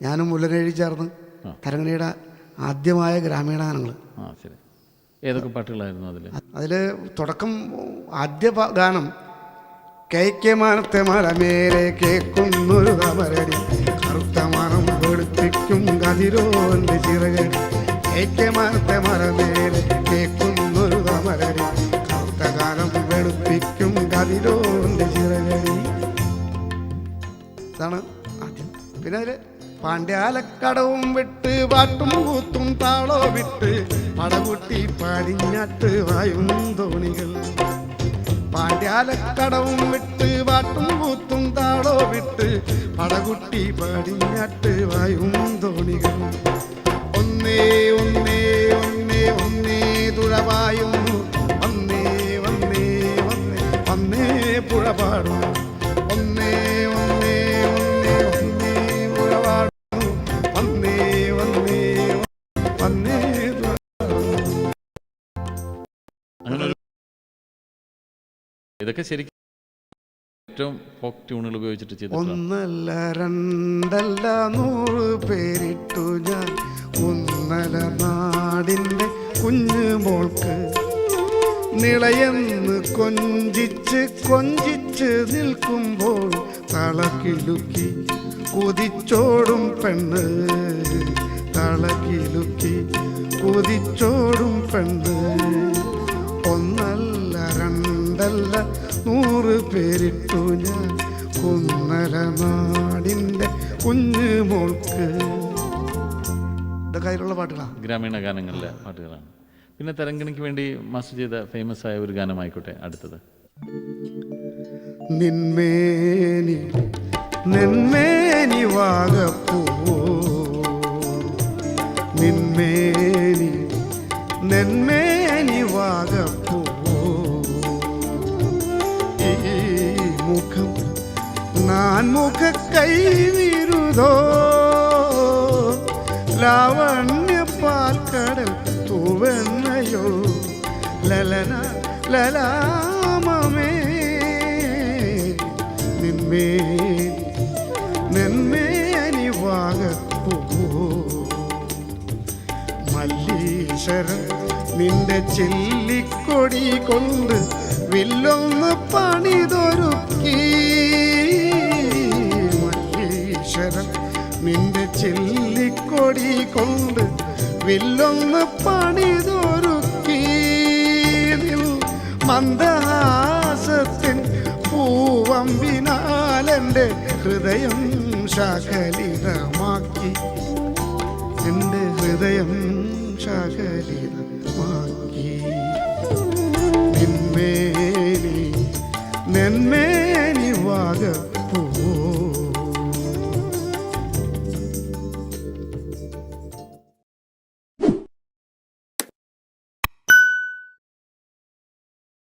ഞാനും മുല്ലനഴി ചേർന്ന് തരങ്ങണിയുടെ ആദ്യമായ ഗ്രാമീണ ഗാനങ്ങൾ ആ ഏതൊക്കെ പാട്ടുകളായിരുന്നു അതിൽ അതിൽ തുടക്കം ആദ്യ ഗാനം. കെ കെ മാനത്തെ മലമേലെ കേക്കുന്നൊരു കമരടി കറുത്ത മണം വെളുപ്പിക്കും കതിരോന്റെ ചിറകടി. കെ കെ മാനത്തെ മലമേലെ കേക്കുന്നൊരു കമരടി കറുത്ത കാലം വെളുപ്പിക്കും കതിരോന്റെ ഇതാണ് ആദ്യം. പിന്നെ അതിൽ പാണ്ഡ്യാലക്കടവും വിട്ട് പാട്ടും കൂത്തും താളോ വിട്ട് പടകുട്ടി പാടിഞ്ഞാട്ട് വായും തോണികൾ. പാണ്ഡ്യാലക്കടവും വിട്ട് പാട്ടും കൂത്തും താളോ വിട്ട് പടകുട്ടി പാടിഞ്ഞാട്ട് വായും പുഴ പാടും ഒന്നേ ഒന്നേ ഒന്നേ ഒന്നേ പുഴ വന്നേ വന്നേ വന്നേ ഒരു ഇതൊക്കെ ശരിക്കും ഏറ്റവും ഫോക്ക് ട്യൂണുകൾ ഉപയോഗിച്ചിട്ട് ചെയ്തു ഒന്നല്ല രണ്ടല്ല നൂറ് പേരിട്ടു ഞാൻ. ഒന്നല നാടിന്റെ കുഞ്ഞു മോൾക്ക് നിളയെന്ന് കൊഞ്ചിച്ച് കൊഞ്ചിച്ച് നിൽക്കുമ്പോൾ തളക്കിലുക്കി കുതിച്ചോടും പെണ്ണ്. തളക്കിലുക്കി കുതിച്ചോടും പെണ്ണ്. ഒന്നല്ല രണ്ടല്ല നൂറ് പേരിട്ടു ഞാൻ കുന്നല നാടിന്റെ കുഞ്ഞു മോൾക്ക്. ഇതൊക്കെ അതിലുള്ള പാട്ടുകളാണ് ഗ്രാമീണ ഗാനങ്ങളിലെ പാട്ടുകളാണ്. പിന്നെ തെരങ്കണിക്ക് വേണ്ടി മാസ്റ്റർ ചെയ്ത ഫേമസ് ആയ ഒരു ഗാനമായിക്കോട്ടെ അടുത്തത്. നിന്മേനി വാഗപ്പൂ. വാഗപ്പൂ. ഈ മുഖം നാൻമുഖ കൈവിരുതോ ലാവണ്യ ലലാമമേ നിന്മേ നിന്മേ വാകപ്പൂ മല്ലീശ്വരൻ നിന്റെ ചില്ലിക്കൊടി കൊണ്ട് വില്ലൊന്ന് പണിതൊരുക്കി. മല്ലീശ്വരൻ നിന്റെ ചില്ലിക്കൊടി കൊണ്ട് വില്ലൊന്ന് പണിതൊരു മന്ദഹാസത്തിൻ പൂവമ്പിനാലെന്റെ ഹൃദയം ശകലിതമാക്കി എന്റെ ഹൃദയം ശകലിതമാക്കി നിന്മേനി നന്മേനി വാഗപ്പൂ